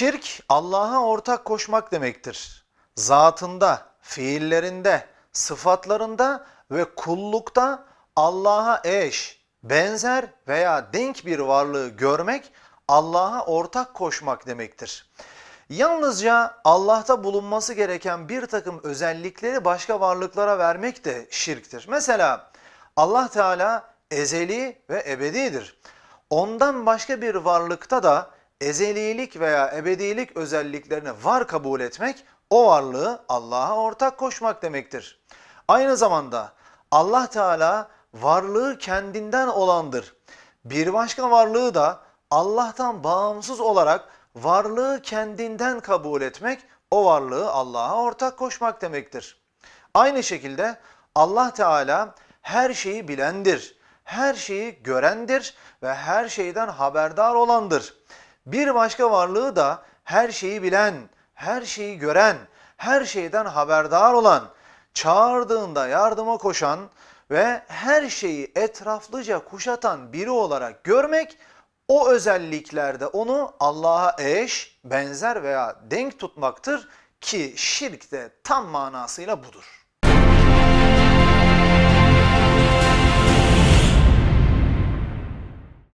Şirk Allah'a ortak koşmak demektir. Zatında, fiillerinde, sıfatlarında ve kullukta Allah'a eş, benzer veya denk bir varlığı görmek Allah'a ortak koşmak demektir. Yalnızca Allah'ta bulunması gereken bir takım özellikleri başka varlıklara vermek de şirktir. Mesela Allah Teala ezeli ve ebedidir. Ondan başka bir varlıkta da ezelilik veya ebedilik özelliklerini var kabul etmek o varlığı Allah'a ortak koşmak demektir. Aynı zamanda Allah Teala varlığı kendinden olandır. Bir başka varlığı da Allah'tan bağımsız olarak varlığı kendinden kabul etmek o varlığı Allah'a ortak koşmak demektir. Aynı şekilde Allah Teala her şeyi bilendir, her şeyi görendir ve her şeyden haberdar olandır. Bir başka varlığı da her şeyi bilen, her şeyi gören, her şeyden haberdar olan, çağırdığında yardıma koşan ve her şeyi etraflıca kuşatan biri olarak görmek o özelliklerde onu Allah'a eş, benzer veya denk tutmaktır ki şirk de tam manasıyla budur.